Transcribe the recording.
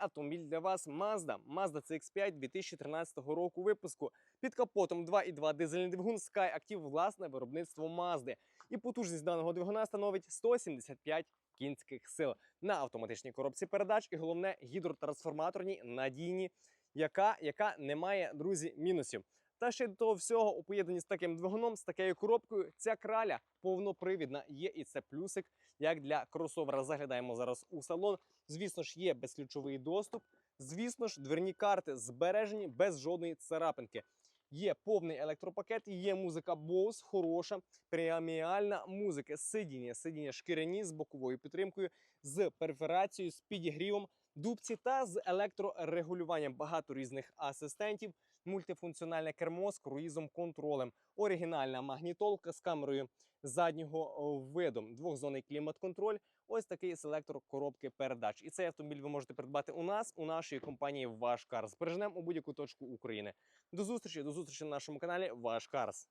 автомобіль для вас Mazda. Mazda CX-5 2013 року випуску. Під капотом 2.2 дизельний двигун Sky Active власне виробництво Mazda. І потужність даного двигуна становить 175 кінських сил на автоматичній коробці передач і головне гідротрансформаторній надійні, яка, яка не має, друзі, мінусів. Та ще до того всього, у поєднанні з таким двигуном, з такою коробкою, ця краля повнопривідна є і це плюсик, як для кросовера. Заглядаємо зараз у салон. Звісно ж, є безключовий доступ. Звісно ж, дверні карти збережені без жодної царапинки. Є повний електропакет, є музика Bose, хороша, преміальна музика. Сидіння, сидіння шкіряні з боковою підтримкою, з перфорацією, з підігрівом, дубці та з електрорегулюванням. Багато різних асистентів, мультифункціональне кермо з круїзом контролем, оригінальна магнітолка з камерою заднього о, виду, двохзонний клімат-контроль. Ось такий селектор коробки передач. І цей автомобіль ви можете придбати у нас, у нашій компанії Ваш Карс. Збережемо у будь-яку точку України. До зустрічі, до зустрічі на нашому каналі Ваш Карс.